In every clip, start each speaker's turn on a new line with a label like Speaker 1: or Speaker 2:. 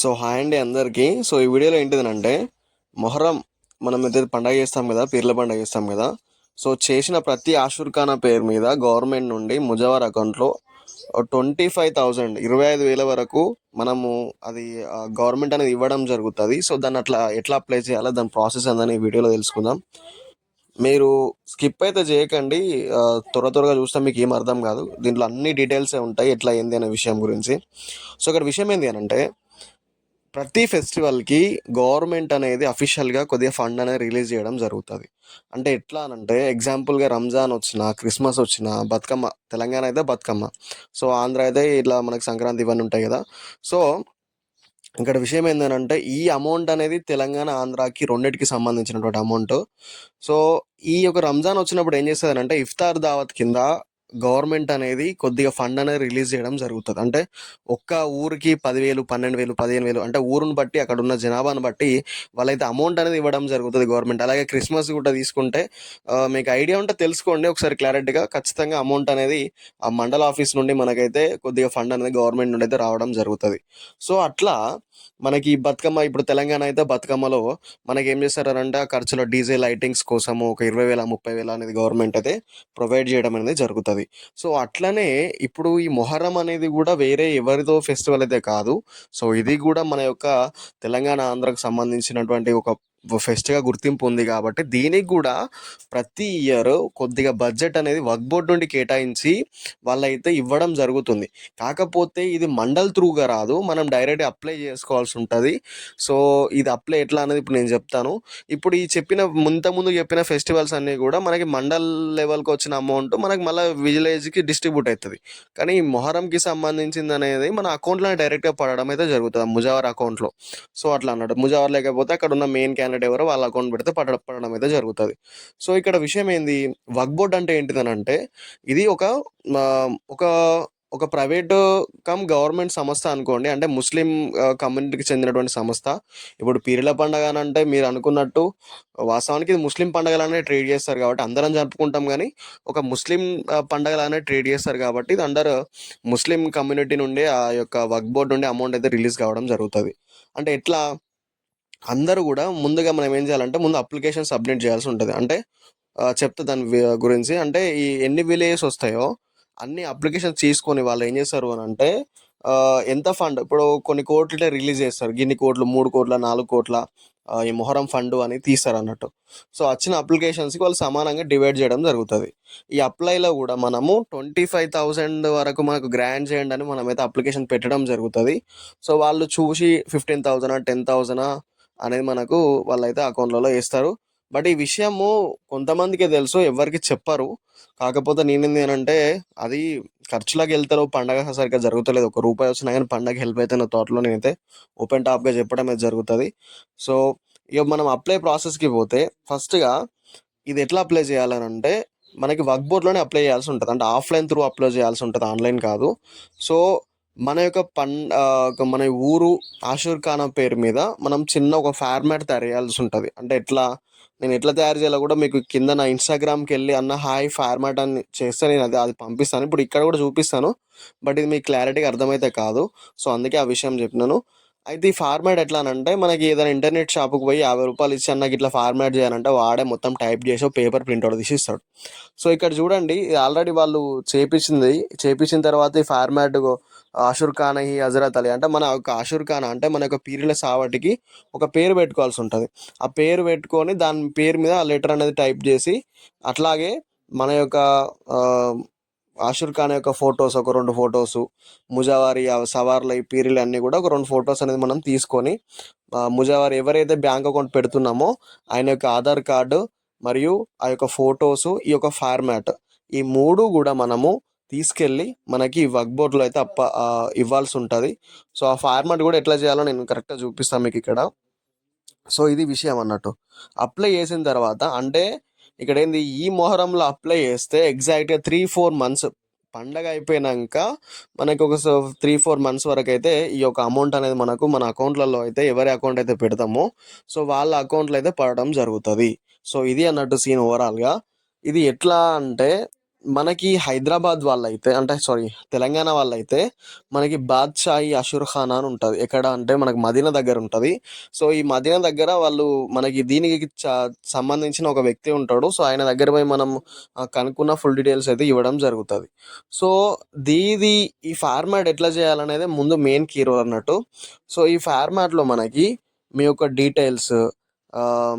Speaker 1: So hi అండి అందరికీ. So ఈ వీడియోలో ఏంటిదనంటే మొహరం మనం ఏదైతే పండగ చేస్తాం కదా పీర్ల పండగ చేస్తాం కదా. సో చేసిన ప్రతి ఆషుర్ఖానా పేరు మీద గవర్నమెంట్ నుండి ముజావర్ అకౌంట్లో ట్వంటీ ఫైవ్ థౌజండ్ ఇరవై ఐదు వేల వరకు మనము అది గవర్నమెంట్ అనేది ఇవ్వడం జరుగుతుంది. సో దాన్ని అట్లా ఎట్లా అప్లై చేయాలో దాని ప్రాసెస్ ఏందని ఈ వీడియోలో తెలుసుకుందాం. మీరు స్కిప్ అయితే చేయకండి త్వర త్వరగా చూస్తే మీకు ఏం అర్థం కాదు. దీంట్లో అన్ని డీటెయిల్సే ఉంటాయి ఎట్లా ఏంది అనే విషయం గురించి. సో ఇక్కడ విషయం ఏంటి అని అంటే ప్రతి ఫెస్టివల్కి గవర్నమెంట్ అనేది అఫీషియల్గా కొద్దిగా ఫండ్ అనేది రిలీజ్ చేయడం జరుగుతుంది. అంటే ఎట్లా అంటే ఎగ్జాంపుల్గా రంజాన్ వచ్చిన క్రిస్మస్ వచ్చిన బతుకమ్మ తెలంగాణ అయితే బతుకమ్మ. సో ఆంధ్ర అయితే ఇట్లా మనకి సంక్రాంతి ఇవన్నీ ఉంటాయి కదా. సో ఇక్కడ విషయం ఏంటంటే ఈ అమౌంట్ అనేది తెలంగాణ ఆంధ్రాకి రెండింటికి సంబంధించినటువంటి అమౌంట్. సో ఈ యొక్క రంజాన్ వచ్చినప్పుడు ఏం చేస్తుందంటే ఇఫ్తార్ దావత్ కింద గవర్నమెంట్ అనేది కొద్దిగా ఫండ్ అనేది రిలీజ్ చేయడం జరుగుతుంది. అంటే ఒక్క ఊరికి పదివేలు పన్నెండు వేలు పదిహేను వేలు అంటే ఊరుని బట్టి అక్కడ ఉన్న జనాభాను బట్టి వాళ్ళైతే అమౌంట్ అనేది ఇవ్వడం జరుగుతుంది గవర్నమెంట్. అలాగే క్రిస్మస్ కూడా తీసుకుంటే మీకు ఐడియా ఉంటే తెలుసుకోండి. ఒకసారి క్లారిటీగా ఖచ్చితంగా అమౌంట్ అనేది ఆ మండల ఆఫీస్ నుండి మనకైతే కొద్దిగా ఫండ్ అనేది గవర్నమెంట్ నుండి అయితే రావడం జరుగుతుంది. సో అట్లా మనకి ఈ బతుకమ్మ ఇప్పుడు తెలంగాణ అయితే బతుకమ్మలో మనకి ఏం చేస్తారంటే ఆ ఖర్చులో డీజే లైటింగ్స్ కోసము ఒక ఇరవై వేల ముప్పై వేల అనేది గవర్నమెంట్ అయితే ప్రొవైడ్ చేయడం అనేది జరుగుతుంది. సో అట్లనే ఇప్పుడు ఈ మొహరం అనేది కూడా వేరే ఎవరిదో ఫెస్టివల్ అయితే కాదు. సో ఇది కూడా మన యొక్క తెలంగాణ ఆంధ్రకు సంబంధించినటువంటి ఒక ఫెస్ట్గా గుర్తింపు ఉంది కాబట్టి దీనికి కూడా ప్రతి ఇయర్ కొద్దిగా బడ్జెట్ అనేది వర్క్ బోర్డ్ నుండి కేటాయించి వాళ్ళైతే ఇవ్వడం జరుగుతుంది. కాకపోతే ఇది మండల్ త్రూగా రాదు. మనం డైరెక్ట్ అప్లై చేసుకోవాల్సి ఉంటుంది. సో ఇది అప్లై ఎట్లా అనేది ఇప్పుడు నేను చెప్తాను. ఇప్పుడు ఈ చెప్పిన ముంత ముందు చెప్పిన ఫెస్టివల్స్ అన్నీ కూడా మనకి మండల్ లెవెల్కి వచ్చిన అమౌంట్ మనకి మళ్ళీ విలేజ్కి డిస్ట్రిబ్యూట్ అవుతుంది కానీ ఈ మొహరంకి సంబంధించింది అనేది మన అకౌంట్లోనే డైరెక్ట్గా పడడం అయితే జరుగుతుంది ముజావర్ అకౌంట్లో. సో అట్లా అన్నట్టు. ముజావర్ లేకపోతే అక్కడ ఉన్న మెయిన్ క్యాండిడేట్ ఎవరో వాళ్ళ అకౌంట్ పెడితే పడ పడడం అయితే జరుగుతుంది. సో ఇక్కడ విషయం ఏంది? వక్ బోర్డ్ అంటే ఏంటిదని అంటే ఇది ఒక ఒక ఒక ప్రైవేట్ కమ్ గవర్నమెంట్ సంస్థ అనుకోండి. అంటే ముస్లిం కమ్యూనిటీకి చెందినటువంటి సంస్థ. ఇప్పుడు పీరిల పండగ అని అంటే మీరు అనుకున్నట్టు వాస్తవానికి ఇది ముస్లిం పండగలనే ట్రేడ్ చేస్తారు కాబట్టి అందరం జరుపుకుంటాం కానీ ఒక ముస్లిం ఆ, పండగలానే ట్రేడ్ చేస్తారు కాబట్టి ఇది అండర్ ముస్లిం కమ్యూనిటీ నుండి ఆ యొక్క వర్క్ బోర్డ్ నుండి అమౌంట్ అయితే రిలీజ్ కావడం జరుగుతుంది. అంటే ఎట్లా? అందరూ కూడా ముందుగా మనం ఏం చేయాలంటే ముందు అప్లికేషన్ సబ్మిట్ చేయాల్సి ఉంటుంది. అంటే చెప్తే చెప్తా దాని గురించి. అంటే ఈ ఎన్ని విలేజెస్ వస్తాయో అన్ని అప్లికేషన్స్ తీసుకొని వాళ్ళు ఏం చేస్తారు అని అంటే ఎంత ఫండ్ ఇప్పుడు కొన్ని కోట్లే రిలీజ్ చేస్తారు. గిన్ని కోట్లు మూడు కోట్ల నాలుగు కోట్ల ఈ మొహరం ఫండ్ అని తీస్తారు అన్నట్టు. సో వచ్చిన అప్లికేషన్స్కి వాళ్ళు సమానంగా డివైడ్ చేయడం జరుగుతుంది. ఈ అప్లైలో కూడా మనము ట్వంటీ ఫైవ్ థౌసండ్ వరకు మనకు గ్రాండ్ చేయండి అని మనమైతే అప్లికేషన్ పెట్టడం జరుగుతుంది. సో వాళ్ళు చూసి ఫిఫ్టీన్ థౌసండ్ టెన్ థౌసండ్ అనేది మనకు వాళ్ళైతే అకౌంట్లలో వేస్తారు. బట్ ఈ విషయము కొంతమందికే తెలుసు ఎవరికి చెప్పరు. కాకపోతే నేనేంది అంటే అది ఖర్చులకు వెళ్తారు పండగ సరిగ్గా జరుగుతలేదు. ఒక రూపాయి వచ్చినా కానీ పండగ హెల్ప్ అయితే నా తోటలో నేనైతే ఓపెన్ టాప్గా చెప్పడం అయితే జరుగుతుంది. సో ఇక మనం అప్లై ప్రాసెస్కి పోతే ఫస్ట్గా ఇది ఎట్లా అప్లై చేయాలని అంటే మనకి వర్క్ బోర్డ్లోనే అప్లై చేయాల్సి ఉంటుంది. అంటే ఆఫ్లైన్ త్రూ అప్లై చేయాల్సి ఉంటుంది. ఆన్లైన్ కాదు. సో మన యొక్క పన్ మన ఊరు ఆషూర్ ఖానా పేరు మీద మనం చిన్న ఒక ఫార్మాట్ తయారు చేయాల్సి ఉంటుంది. అంటే ఎట్లా నేను ఎట్లా తయారు చేయాలో కూడా మీకు కింద నా ఇన్స్టాగ్రామ్కి వెళ్ళి అన్న హాయ్ ఫార్మాట్ అని చేస్తే నేను అది అది పంపిస్తాను. ఇప్పుడు ఇక్కడ కూడా చూపిస్తాను బట్ ఇది మీకు క్లారిటీగా అర్థమైతే కాదు. సో అందుకే ఆ విషయం చెప్పినాను. అయితే ఈ ఫార్మాట్ ఎట్లా అంటే మనకి ఏదైనా ఇంటర్నెట్ షాప్కి పోయి యాభై రూపాయలు ఇచ్చి అన్నకి ఇట్లా ఫార్మాట్ చేయాలంటే వాడే మొత్తం టైప్ చేసి పేపర్ ప్రింట్అవుట్ తీసి ఇస్తాడు సో ఇక్కడ చూడండి ఆల్రెడీ వాళ్ళు చేపించింది చేపించిన తర్వాత ఈ ఫార్మాట్ ఆషుర్ ఖాన్ ఈ హజరత్ అలీ. అంటే మన యొక్క ఆషుర్ ఖాన్ అంటే మన యొక్క పీరియల సావటికి ఒక పేరు పెట్టుకోవాల్సి ఉంటుంది. ఆ పేరు పెట్టుకొని దాని పేరు మీద ఆ లెటర్ అనేది టైప్ చేసి అట్లాగే మన యొక్క ఆషుర్ ఖాన్ యొక్క ఫొటోస్ ఒక రెండు ఫొటోస్ ముజావారి సవార్లు ఈ పీరియలు అన్నీ కూడా ఒక రెండు ఫొటోస్ అనేది మనం తీసుకొని ముజావారి ఎవరైతే బ్యాంక్ అకౌంట్ పెడుతున్నామో ఆయన యొక్క ఆధార్ కార్డు మరియు ఆ యొక్క ఫొటోస్ ఈ యొక్క ఫార్మాట్ ఈ మూడు కూడా మనము తీసుకెళ్ళి మనకి వర్క్ బోర్డ్లో అయితే అప్ప ఇవ్వాల్సి ఉంటుంది సో ఆ ఫార్మాట్ కూడా ఎట్లా చేయాలో నేను కరెక్ట్గా చూపిస్తాను మీకు ఇక్కడ సో ఇది విషయం అన్నట్టు. అప్లై చేసిన తర్వాత అంటే ఇక్కడ ఏంది ఈ మొహరంలో అప్లై చేస్తే ఎగ్జాక్ట్గా త్రీ ఫోర్ మంత్స్ పండగ అయిపోయినాక మనకి ఒక త్రీ ఫోర్ మంత్స్ వరకు అయితే ఈ యొక్క అమౌంట్ అనేది మనకు మన అకౌంట్లలో అయితే ఎవరి అకౌంట్ అయితే పెడతామో సో వాళ్ళ అకౌంట్లో అయితే పడడం జరుగుతుంది. సో ఇది అన్నట్టు సీన్ ఓవరాల్గా. ఇది ఎట్లా అంటే మనకి హైదరాబాద్ వాళ్ళైతే అంటే సారీ తెలంగాణ వాళ్ళైతే మనకి బాద్షాహి అషూర్ ఖానా అని ఉంటుంది. ఎక్కడ అంటే మనకి మదీనా దగ్గర ఉంటుంది. సో ఈ మదీనా దగ్గర వాళ్ళు మనకి దీనికి చ- సంబంధించిన ఒక వ్యక్తి ఉంటాడు. సో ఆయన దగ్గర పోయి మనం కనుక్కున్న ఫుల్ డీటెయిల్స్ అయితే ఇవ్వడం జరుగుతుంది. సో దీది ఈ ఫార్మాట్ ఎట్లా చేయాలనేది ముందు మెయిన్ కీ రోల్ అన్నట్టు. సో ఈ ఫార్మాట్లో మనకి మీ యొక్క డీటెయిల్స్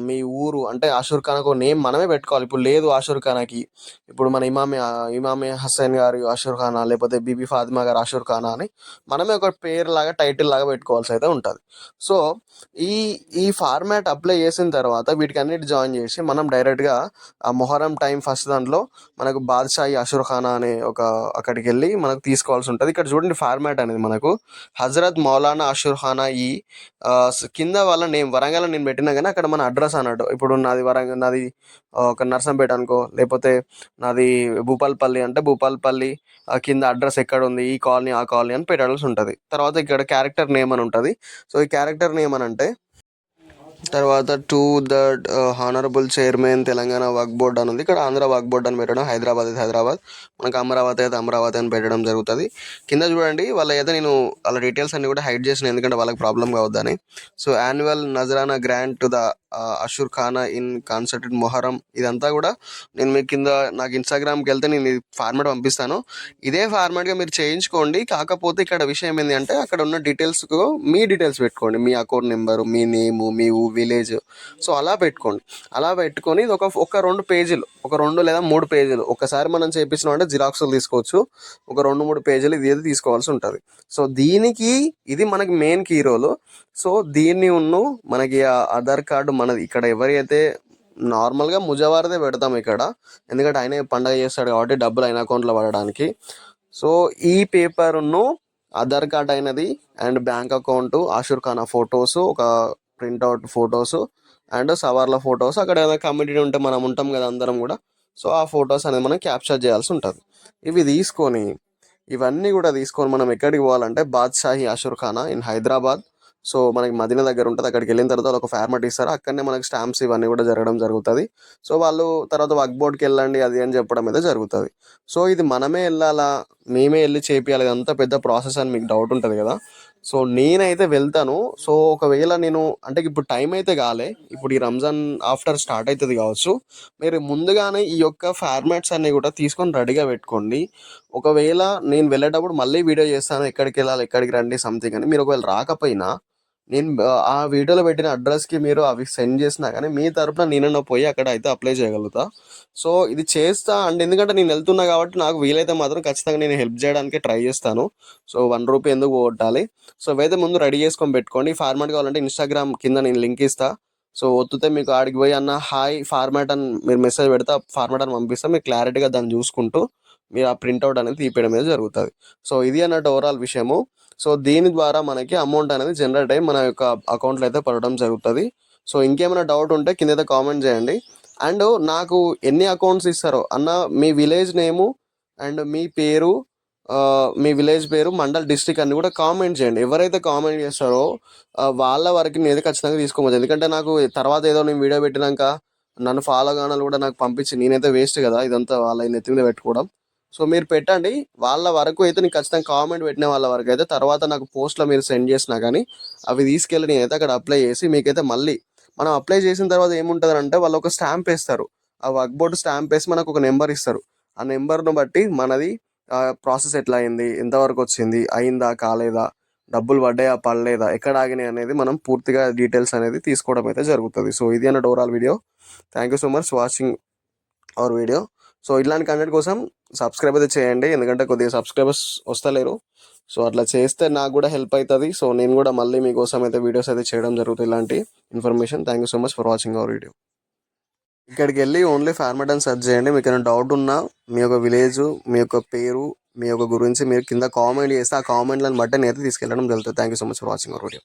Speaker 1: మీ ఊరు అంటే ఆషూర్ ఖానాకు నేమ్ మనమే పెట్టుకోవాలి. ఇప్పుడు లేదు ఆషూర్ ఖానాకి. ఇప్పుడు మన ఇమామి ఇమామి హసైన్ గారు ఆషూర్ ఖానా లేకపోతే బీబీ ఫాతిమా గారు ఆషూర్ ఖానా అని మనమే ఒక పేరు లాగా టైటిల్ లాగా పెట్టుకోవాల్సి అయితే ఉంటుంది. సో ఈ ఈ ఫార్మాట్ అప్లై చేసిన తర్వాత వీటికి అన్నిటి జాయిన్ చేసి మనం డైరెక్ట్గా ఆ మొహరం టైం ఫస్ట్ దాంట్లో మనకు బాద్షాహి అషూర్ ఖానా అనే ఒక అక్కడికి వెళ్ళి మనకు తీసుకోవాల్సి ఉంటుంది. ఇక్కడ చూడండి ఫార్మాట్ అనేది మనకు. హజరత్ మౌలానా అషూర్ ఖానా ఈ కింద వాళ్ళ నేమ్ వరంగల్ నేను పెట్టినా కానీ అక్కడ మన అడ్రస్ అన్నట్టు. ఇప్పుడు నాది వరంగల్ నాది ఒక నర్సంపేట అనుకో లేకపోతే నాది భూపాల్పల్లి అంటే భూపాల్పల్లి కింద అడ్రస్ ఎక్కడ ఉంది ఈ కాలనీ ఆ కాలనీ అని పెట్టాల్సి ఉంటుంది. తర్వాత ఇక్కడ క్యారెక్టర్ నేమ్ అని ఉంటుంది. సో ఈ క్యారెక్టర్ నేమ్ అని అంటే తర్వాత to that honourable chairman Telangana work board అని ఉంది. ఇక్కడ ఆంధ్ర వర్క్ బోర్డ్ అని పెట్టడం హైదరాబాద్ అయితే హైదరాబాద్ మనకు అమరావతి అయితే అమరావతి అని పెట్టడం జరుగుతుంది. కింద చూడండి వాళ్ళ అయితే నేను వాళ్ళ డీటెయిల్స్ అన్ని కూడా హైడ్ చేసిన ఎందుకంటే వాళ్ళకి ప్రాబ్లం కావద్దని. So annual nazrana grant to the Ashur Khana in concerted Muharram. ఇదంతా కూడా నేను మీ కింద నాకు ఇన్స్టాగ్రామ్కి వెళ్తే నేను ఫార్మాట్ పంపిస్తాను. ఇదే ఫార్మాట్గా మీరు చేయించుకోండి. కాకపోతే ఇక్కడ విషయం ఏంటి అంటే అక్కడ ఉన్న డీటెయిల్స్కు మీ డీటెయిల్స్ పెట్టుకోండి. మీ అకౌంట్ నెంబరు మీ నేము మీ విలేజ్. సో అలా పెట్టుకోండి. అలా పెట్టుకొని ఇది ఒక ఒక రెండు పేజీలు ఒక రెండు లేదా మూడు పేజీలు. ఒకసారి మనం చేయించిన అంటే జిరాక్స్లు తీసుకోవచ్చు. ఒక రెండు మూడు పేజీలు ఇది ఏది తీసుకోవాల్సి ఉంటుంది. సో దీనికి ఇది మనకి మెయిన్ కీ రోలు. సో దీన్ని ఉన్న మనకి ఆ ఆధార్ కార్డు మనది. ఇక్కడ ఎవరైతే నార్మల్గా ముజవారదే పెడతాం ఇక్కడ ఎందుకంటే ఆయన పండగ చేస్తాడు కాబట్టి డబ్బులు ఆయన అకౌంట్లో పడడానికి. సో ఈ పేపర్ను ఆధార్ కార్డ్ అయినది అండ్ బ్యాంక్ అకౌంట్ ఆషూర్ ఖానా ఫొటోస్ ఒక ప్రింట్అవుట్ ఫొటోస్ అండ్ సవార్ల ఫొటోస్. అక్కడ ఏదైనా కమిటీ ఉంటే మనం ఉంటాం కదా అందరం కూడా. సో ఆ ఫొటోస్ అనేది మనం క్యాప్చర్ చేయాల్సి ఉంటుంది. ఇవి తీసుకొని ఇవన్నీ కూడా తీసుకొని మనం ఎక్కడికి పోవాలంటే బాద్షాహి ఆషూర్ ఖానా ఇన్ హైదరాబాద్. సో మనకి మదిన దగ్గర ఉంటుంది అక్కడికి వెళ్ళిన తర్వాత వాళ్ళు ఒక ఫార్మట్ ఇస్తారు అక్కడనే మనకి స్టాంప్స్ ఇవన్నీ కూడా జరగడం జరుగుతుంది. సో వాళ్ళు తర్వాత వర్క్ బోర్డ్కి వెళ్ళండి అది అని చెప్పడం అయితే జరుగుతుంది. సో ఇది మనమే వెళ్ళాలా మేమే వెళ్ళి చేపియాలి అంత పెద్ద ప్రాసెస్ అని మీకు డౌట్ ఉంటుంది కదా. సో నేనైతే వెళ్తాను. సో ఒకవేళ నేను అంటే ఇప్పుడు టైం అయితే కాలే ఇప్పుడు ఈ రంజాన్ ఆఫ్టర్ స్టార్ట్ అవుతుంది కావచ్చు. మీరు ముందుగానే ఈ యొక్క ఫార్మాట్స్ అన్ని కూడా తీసుకొని రెడీగా పెట్టుకోండి. ఒకవేళ నేను వెళ్ళేటప్పుడు మళ్ళీ వీడియో చేస్తాను ఎక్కడికి వెళ్ళాలి ఎక్కడికి రండి సంథింగ్ అని. మీరు ఒకవేళ రాకపోయినా నేను ఆ- వీడియోలో పెట్టిన అడ్రస్కి మీరు అవి సెండ్ చేసినా కానీ మీ తరపున నేనన్నా పోయి అక్కడ అయితే అప్లై చేయగలుగుతా. సో ఇది చేస్తా అండ్ ఎందుకంటే నేను వెళ్తున్నా కాబట్టి నాకు వీలైతే మాత్రం ఖచ్చితంగా నేను హెల్ప్ చేయడానికి ట్రై చేస్తాను. సో వన్ రూపీ ఎందుకు కొట్టాలి? సో అయితే ముందు రెడీ చేసుకొని పెట్టుకోండి. ఫార్మాట్ కావాలంటే ఇన్స్టాగ్రామ్ కింద నేను లింక్ ఇస్తా. సో ఒత్తితే మీకు ఆడికి పోయి అన్న హాయ్ ఫార్మాట్ అని మీరు మెసేజ్ పెడితే ఫార్మాట్ అని పంపిస్తే మీరు క్లారిటీగా దాన్ని చూసుకుంటూ మీరు ఆ ప్రింట్అవుట్ అనేది తీపేయడం అనేది జరుగుతుంది. సో ఇది అన్నట్టు ఓవరాల్ విషయము. సో దీని ద్వారా మనకి అమౌంట్ అనేది జనరేట్ అయ్యి మన యొక్క అకౌంట్లో అయితే పడడం జరుగుతుంది. సో ఇంకేమైనా డౌట్ ఉంటే కింద అయితే కామెంట్ చేయండి. అండ్ నాకు ఎన్ని అకౌంట్స్ ఇస్తారో అన్న మీ విలేజ్ నేము అండ్ మీ పేరు మీ విలేజ్ పేరు మండల్ డిస్టిక్ అని కూడా కామెంట్ చేయండి. ఎవరైతే కామెంట్ చేస్తారో వాళ్ళ వరకు నేను ఖచ్చితంగా తీసుకోవచ్చు ఎందుకంటే నాకు తర్వాత ఏదో నేను వీడియో పెట్టినాక నన్ను ఫాలో కానాలు కూడా నాకు పంపించి నేనైతే వేస్ట్ కదా ఇదంతా వాళ్ళ నెత్తి మీద పెట్టుకోవడం. సో మీరు పెట్టండి. వాళ్ళ వరకు అయితే నేను ఖచ్చితంగా కామెంట్ పెట్టిన వాళ్ళ వరకు అయితే తర్వాత నాకు పోస్ట్లో మీరు సెండ్ చేసినా కానీ అవి తీసుకెళ్ళి నేనైతే అక్కడ అప్లై చేసి మీకైతే మళ్ళీ మనం అప్లై చేసిన తర్వాత ఏముంటుంది అంటే వాళ్ళు ఒక స్టాంప్ వేస్తారు. ఆ వర్క్ బోర్డు స్టాంప్ వేసి మనకు ఒక నెంబర్ ఇస్తారు. ఆ నెంబర్ను బట్టి మనది ప్రాసెస్ ఎట్లా అయింది ఎంతవరకు వచ్చింది అయిందా కాలేదా డబ్బులు పడ్డాయా పడలేదా ఎక్కడ ఆగినాయి అనేది మనం పూర్తిగా డీటెయిల్స్ అనేది తీసుకోవడం అయితే జరుగుతుంది. సో ఇది అన్నట్టు overall video thank you so much watching our video so ఇట్లాంటి కంటెంట్ కోసం సబ్స్క్రైబ్ అయితే చేయండి. ఎందుకంటే కొద్దిగా సబ్స్క్రైబర్స్ వస్తలేరు. సో అట్లా చేస్తే నాకు కూడా హెల్ప్ అవుతుంది సో నేను కూడా మళ్ళీ మీకోసం అయితే వీడియోస్ అయితే చేయడం జరుగుతుంది ఇలాంటి information thank you so much for watching our video ఇక్కడికి వెళ్ళి ఓన్లీ ఫార్మాట్ అని సెర్చ్ చేయండి. మీకు ఏమైనా డౌట్ ఉన్నా మీ యొక్క విలేజ్ మీ యొక్క పేరు మీ యొక్క గురించి మీరు కింద కామెంట్ చేస్తే ఆ కామెంట్లను బట్టి నేను అయితే తీసుకెళ్ళడం జరుగుతుంది. Thank you so much for watching our video